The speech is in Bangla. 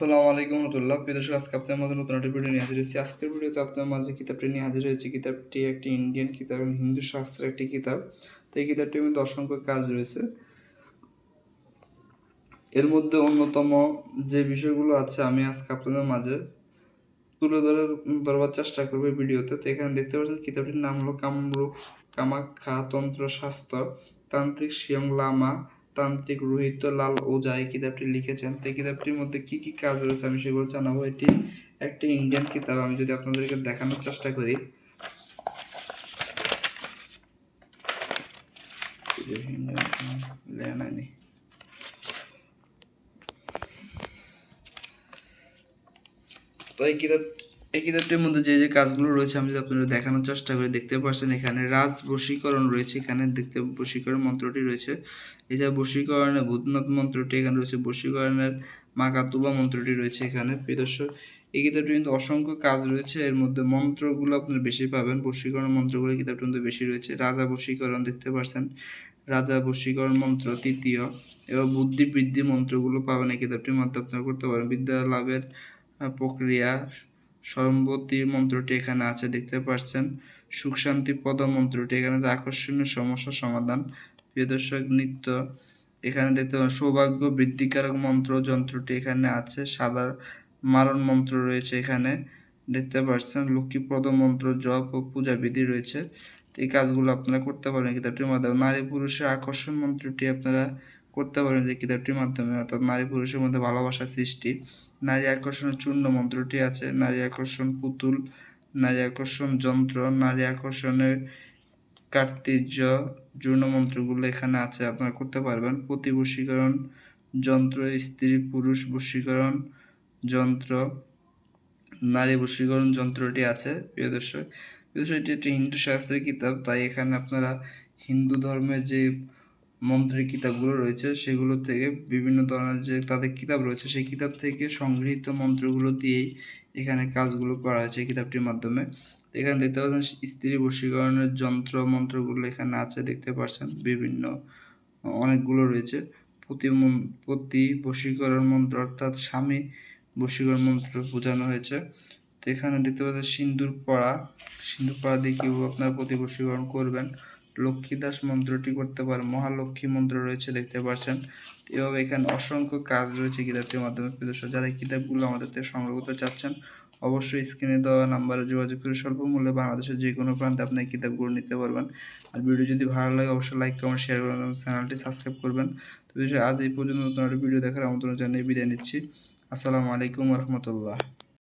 আসসালামু আলাইকুম রহমতুল্লাহ। প্রিয় দর্শক, আজকে আপনার মধ্যে নতুন একটা ভিডিও নিয়ে হাজির হয়েছি। আজকের ভিডিওতে আপনার মাঝে কিতাবটি নিয়ে হাজির হয়েছে, কিতাবটি একটি ইন্ডিয়ান কিতাব এবং হিন্দু শাস্ত্রের একটি কিতাব। তো এই কিতাবটির মধ্যে অসংখ্য কাজ রয়েছে। এর মধ্যে অন্যতম যে বিষয়গুলো আছে, আমি আজকে আপনাদের মাঝে তুলে ধরে ধরবার চেষ্টা করব এই ভিডিওতে। তো এখানে দেখতে পাচ্ছেন কিতাবটির নাম হলো কামরূপ কামাখ্যা তন্ত্র শাস্ত্র তান্ত্রিক শিয়ং লামা তান্ত্রিক রোহিত লাল ওজা এই কিতাবটি লিখেছেন তো এই কিতাবটির মধ্যে কি কি কাজ রয়েছে আমি সেগুলো জানাব। এটি একটি ইন্ডিয়ান কিতাব, আমি যদি আপনাদেরকে দেখানোর চেষ্টা করি। তো এই কিতাব এই কিতাবটির মধ্যে যে যে কাজগুলো রয়েছে, আমি আপনাদের দেখানোর চেষ্টা করি, দেখতে পাচ্ছেন এখানে রাজ বশীকরণ রয়েছে, এখানে দেখতে বশীকরণ মন্ত্রটি রয়েছে। এছাড়া বশীকরণের ভূতনাথ মন্ত্রটি এখানে রয়েছে, বশীকরণের মা কাতুবা মন্ত্রটি রয়েছে এখানে। প্রিয়দর্শক এই কিতাবটির কিন্তু অসংখ্য কাজ রয়েছে, এর মধ্যে মন্ত্রগুলো আপনারা বেশি পাবেন, বশীকরণ মন্ত্রগুলো কিতাবটির মধ্যে বেশি রয়েছে। রাজা বশীকরণ দেখতে পাচ্ছেন, রাজা বশীকরণ মন্ত্র তৃতীয় এবং বুদ্ধি বৃদ্ধি মন্ত্রগুলো পাবেন এই কিতাবটির মাধ্যমে, আপনারা করতে পারেন। বিদ্যা লাভের প্রক্রিয়া স্বয়ম্বতী মন্ত্রটি এখানে আছে, দেখতে পাচ্ছেন। সুখ শান্তি পদ মন্ত্রটি, এখানে আছে আকর্ষণীয় সমস্যা সমাধান। প্রিয় দর্শক, নৃত্য এখানে দেখতে পাবেন সৌভাগ্য বৃদ্ধিকারক মন্ত্র যন্ত্রটি এখানে আছে, সাদা মারণ মন্ত্র রয়েছে এখানে। দেখতে পাচ্ছেন লক্ষ্মীপ্রদ মন্ত্র, জপ ও পূজা বিধি রয়েছে। এই কাজগুলো আপনারা করতে পারেন কিতাবটির মাধ্যমে। নারী পুরুষের আকর্ষণ মন্ত্রটি আপনারা করতে পারেন যে কিতাবটির মাধ্যমে। অর্থাৎ নারী পুরুষের মধ্যে ভালোবাসা সৃষ্টি। নারী আকর্ষণের চূর্ণ মন্ত্রটি আছে। নারী আকর্ষণ পুতুল, নারী আকর্ষণ যন্ত্র, নারী আকর্ষণের কার্তির্য চূর্ণ মন্ত্রগুলো এখানে আছে, আপনারা করতে পারবেন। প্রতি বশীকরণ যন্ত্র, স্ত্রী পুরুষ বশীকরণ যন্ত্র, নারী বশীকরণ যন্ত্রটি আছে প্রিয় দর্শক, এটি একটি হিন্দু শাস্ত্রের কিতাব, তাই এখানে আপনারা হিন্দু ধর্মের যে মন্ত্রের কিতাবগুলো রয়েছে, সেগুলো থেকে বিভিন্ন ধরনের যে তাদের কিতাব রয়েছে, সেই কিতাব থেকে সংগৃহীত মন্ত্রগুলো দিয়েই এখানে কাজগুলো করা হয়েছে কিতাবটির মাধ্যমে। এখানে দেখতে পাচ্ছেন, স্ত্রী বশীকরণের যন্ত্র মন্ত্রগুলো এখানে আছে, দেখতে পাচ্ছেন বিভিন্ন, অনেকগুলো রয়েছে। প্রতি প্রতি বশীকরণ মন্ত্র অর্থাৎ স্বামী বশীকরণ মন্ত্র বোঝানো হয়েছে। তো এখানে দেখতে পাচ্ছেন সিন্দুর পড়া সিন্দুর পড়া দিয়ে কীভাবে আপনারা প্রতি বশীকরণ করবেন লক্ষ্মীদাস মন্ত্রটি করতে পারেন মহালক্ষ্মী মন্ত্র রয়েছে, দেখতে পাচ্ছেন। এভাবে এখানে অসংখ্য কাজ রয়েছে কিতাবটির মাধ্যমে। প্রিয় দর্শক, যারা এই কিতাবগুলো আমাদের থেকে সংগ্রহ করতে চাচ্ছেন, অবশ্যই স্ক্রিনে দেওয়া নাম্বারে যোগাযোগ করে স্বল্প মূল্যে বাংলাদেশের যে কোনো প্রান্তে আপনি কিতাবগুলো নিতে পারবেন। আর ভিডিও যদি ভালো লাগে, অবশ্যই লাইক কমেন্ট শেয়ার করবেন এবং চ্যানেলটি সাবস্ক্রাইব করবেন। তো আজ এই পর্যন্ত নতুন ভিডিও দেখার আমন্ত্রণ জানিয়ে বিদায় নিচ্ছি। আসসালামু আলাইকুম রহমতুল্লাহ।